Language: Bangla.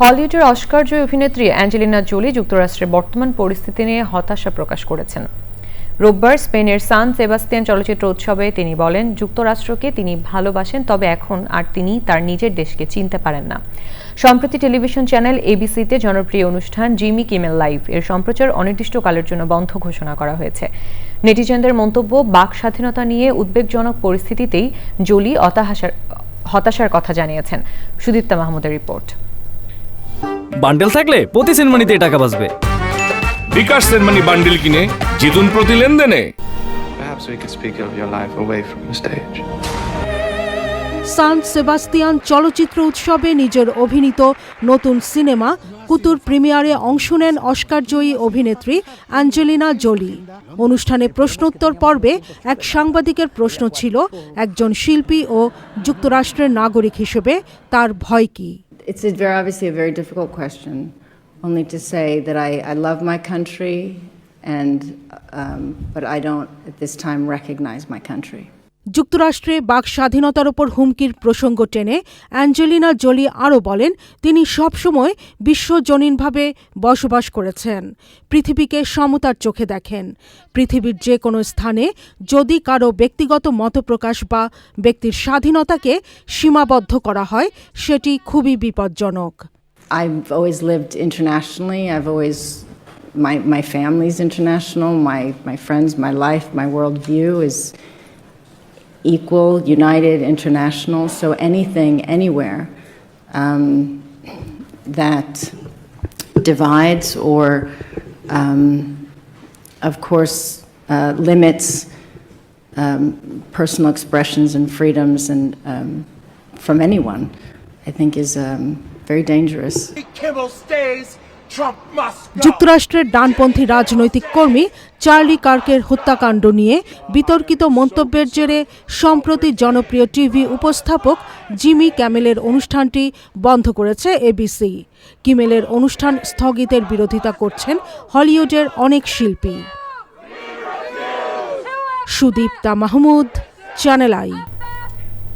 হলিউডের অস্কারজয়ী অভিনেত্রী অ্যাঞ্জেলিনা জোলি যুক্তরাষ্ট্রের বর্তমান পরিস্থিতি নিয়ে হতাশা প্রকাশ করেছেন। রোববার স্পেনের সান সেবাস্তিয়ান চলচ্চিত্র উৎসবে তিনি বলেন, যুক্তরাষ্ট্রকে তিনি ভালোবাসেন, তবে এখন আর তিনি তার নিজের দেশকে চিনতে পারেন না। সম্প্রতি টেলিভিশন চ্যানেল এবিসিতে জনপ্রিয় অনুষ্ঠান জিমি কিমেল লাইভ এর সম্প্রচার অনির্দিষ্টকালের জন্য বন্ধ ঘোষণা করা হয়েছে। নেটিজেনদের মন্তব্য, বাক স্বাধীনতা নিয়ে উদ্বেগজনক পরিস্থিতিতেই জোলি হতাশার কথা জানিয়েছেন। সুদীপ্তা মাহমুদের রিপোর্ট। বান্ডেল থাকলে প্রতি সেনমানিতে টাকা বাঁচবে। বিকাশ সেনমানি বান্ডিল কিনে জিতুন প্রতি লেনদেনে। Perhaps we could speak of your life away from the stage. San Sebastian চলচ্চিত্র উৎসবে নিজের অভিনীত নতুন সিনেমা কুতুর প্রিমিয়ারে অংশ নেন অস্কারজয়ী অভিনেত্রী অ্যাঞ্জেলিনা জোলি। অনুষ্ঠানে প্রশ্নোত্তর পর্বে এক সাংবাদিকের প্রশ্ন ছিল একজন শিল্পী ও যুক্তরাষ্ট্রের নাগরিক হিসেবে তার ভয় কী? It's a very, obviously a very difficult question. Only to say that I, I love my country, and um, but I don't at this time recognize my country. যুক্তরাষ্ট্রে বাক স্বাধীনতার ওপর হুমকির প্রসঙ্গ টেনে অ্যাঞ্জেলিনা জোলি আরও বলেন তিনি সবসময় বিশ্বজনীনভাবে বসবাস করেছেন পৃথিবীকে সমতার চোখে দেখেন। পৃথিবীর যে কোনো স্থানে যদি কারও ব্যক্তিগত মতপ্রকাশ বা ব্যক্তির স্বাধীনতাকে সীমাবদ্ধ করা হয় সেটি খুবই বিপজ্জনক। My my family's international. My my friends, my life, my worldview is equal, united, international. So anything, anywhere um, that divides or, um, of course, uh, limits um, personal expressions and freedoms and um, from anyone, I think is um, very dangerous. Kimmel stays. যুক্তরাষ্ট্রের ডানপন্থী রাজনৈতিক কর্মী চার্লি কার্কের হত্যাকাণ্ড নিয়ে বিতর্কিত মন্তব্যের জেরে সম্প্রতি জনপ্রিয় টিভি উপস্থাপক জিমি ক্যামেলের অনুষ্ঠানটি বন্ধ করেছে এবিসি কিমেলের অনুষ্ঠান স্থগিতের বিরোধিতা করছেন হলিউডের অনেক শিল্পী। Sudipta Mahmud, channel I.